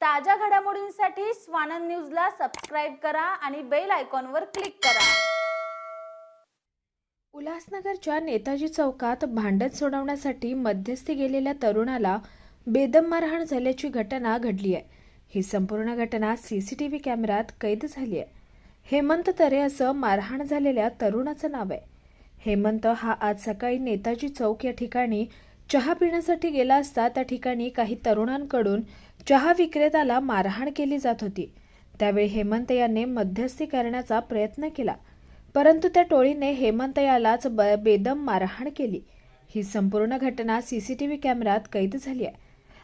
ताज्या घडामोडींसाठी स्वानंद न्यूजला सबस्क्राईब करा आणि बेल आयकॉनवर क्लिक करा. उल्हासनगरच्या नेताजी चौकात भांडण सोडवण्यासाठी मध्यस्थी गेलेल्या तरुणाला बेदम मारहाण झाल्याची घटना घडली आहे. ही संपूर्ण घटना सीसीटीव्ही कॅमेऱ्यात कैद झाली आहे. हेमंत तरे असं मारहाण झालेल्या तरुणाचं नाव आहे. हेमंत हा आज सकाळी नेताजी चौक या ठिकाणी चहा पिण्यासाठी गेला असता त्या ठिकाणी काही तरुणांकडून चहा विक्रेत्याला मारहाण केली जात होती. त्यावेळी हेमंत याने मध्यस्थी करण्याचा प्रयत्न केला. परंतु त्या टोळीने हेमंत यालाच ब- बेदम मारहाण केली. ही संपूर्ण घटना सीसीटीव्ही कॅमेऱ्यात कैद झाली आहे.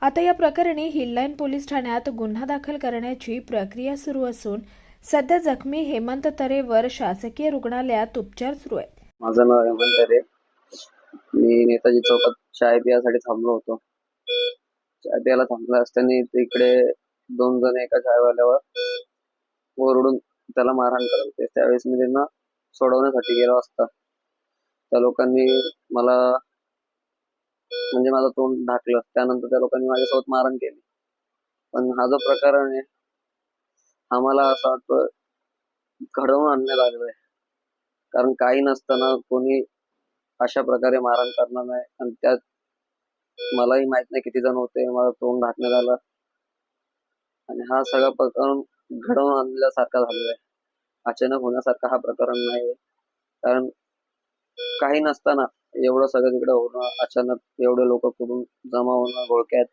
आता या प्रकरणी हिललाईन पोलीस ठाण्यात गुन्हा दाखल करण्याची प्रक्रिया सुरू असून सध्या जखमी हेमंत तरेवर शासकीय रुग्णालयात उपचार सुरू आहेत. माझं नाव हेमंत तरे. मी नेताजी चौकात चाय पियासाठी थांबलो होतो. चाय प्यायला थांबला असताना तिकडे दोन जण एका चायवाल्यावर ओरडून त्याला मारहाण करत होते. त्यावेळेस मी त्यांना सोडवण्यासाठी गेलो असता. त्या लोकांनी मला म्हणजे माझं तोंड ढाकलं. त्यानंतर त्या लोकांनी माझ्यासोबत मारण केली. पण हा जो प्रकार आहे हा मला असं वाटतं घडवून आणण्यात आलेला आहे. कारण काही नसताना कोणी अशा प्रकारे मारहाण करणार नाही. आणि त्यात मलाही माहीत नाही किती जण होते. मला तोंड ढाकण्यात आलं आणि हा सगळा प्रकरण घडवून आणल्यासारखा झालेला आहे. अचानक होण्यासारखा हा प्रकरण नाही कारण काही नसताना एवढं सगळं तिकडे होणं अचानक एवढे लोक कुठून जमा होणं घोळक्यात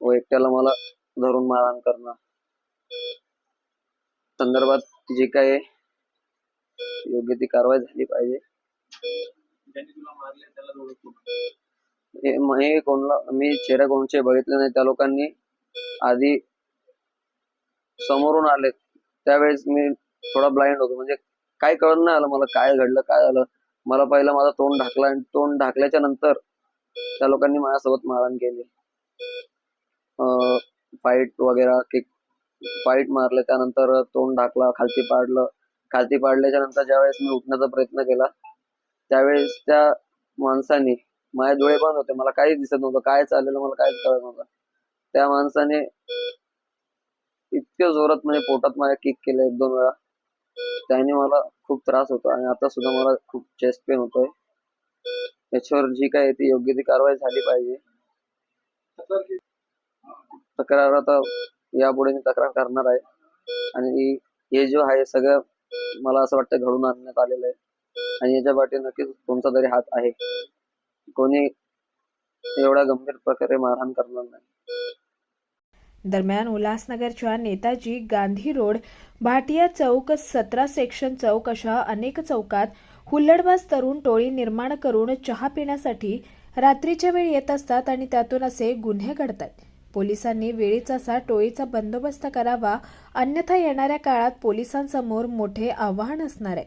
व एकट्याला मला धरून मारहाण करणं. संदर्भात जे काही योग्य ती कारवाई झाली पाहिजे. हे कोणला मी चेहरा कोणचे बघितले नाही त्या लोकांनी आधी समोरून आले. त्यावेळेस मी थोडा ब्लाइंड होतो. म्हणजे काय कळत नाही आलं मला काय घडलं काय झालं. मला पहिलं माझा तोंड ढाकला आणि तोंड ढाकल्याच्या नंतर त्या लोकांनी माझ्यासोबत मारहाण केली. फाईट वगैरे किक फाईट मारले. त्यानंतर तोंड ढाकला खालती पाडलं. खालती पाडल्याच्या नंतर ज्यावेळेस मी उठण्याचा प्रयत्न केला त्यावेळेस त्या माणसाने माझे डोळे बंद होते मला काहीच दिसत नव्हतं काय चाललेलं मला काहीच कळत नव्हतं. त्या माणसाने इतक्या जोरात म्हणजे पोटात माझ्या किक केलं एक दोन वेळा. त्याने मला खूप त्रास होतो आणि आता सुद्धा मला खूप चेस्ट पेन होतोय. त्याच्यावर जी काय आहे ती योग्य ती कारवाई झाली पाहिजे. तक्रार आता यापुढे मी तक्रार करणार आहे. आणि हे जो आहे सगळं मला असं वाटतं घडून आणण्यात आलेलं आहे. आणि याच्या पाठी नक्कीच तुमचा तरी हात आहे. कोणी एवढा गंभीर प्रकारे मारहाण करणार नाही. दरम्यान उल्हासनगरच्या नेताजी गांधी रोड भाटिया चौक सतरा सेक्शन चौक अशा अनेक चौकात हुल्लडबाज तरुण टोळी निर्माण करून चहा पिण्यासाठी रात्रीच्या वेळी येत असतात आणि त्यातून असे गुन्हे घडतात. पोलिसांनी वेळीच असा टोळीचा बंदोबस्त करावा अन्यथा येणाऱ्या काळात पोलिसांसमोर मोठे आव्हान असणार आहे.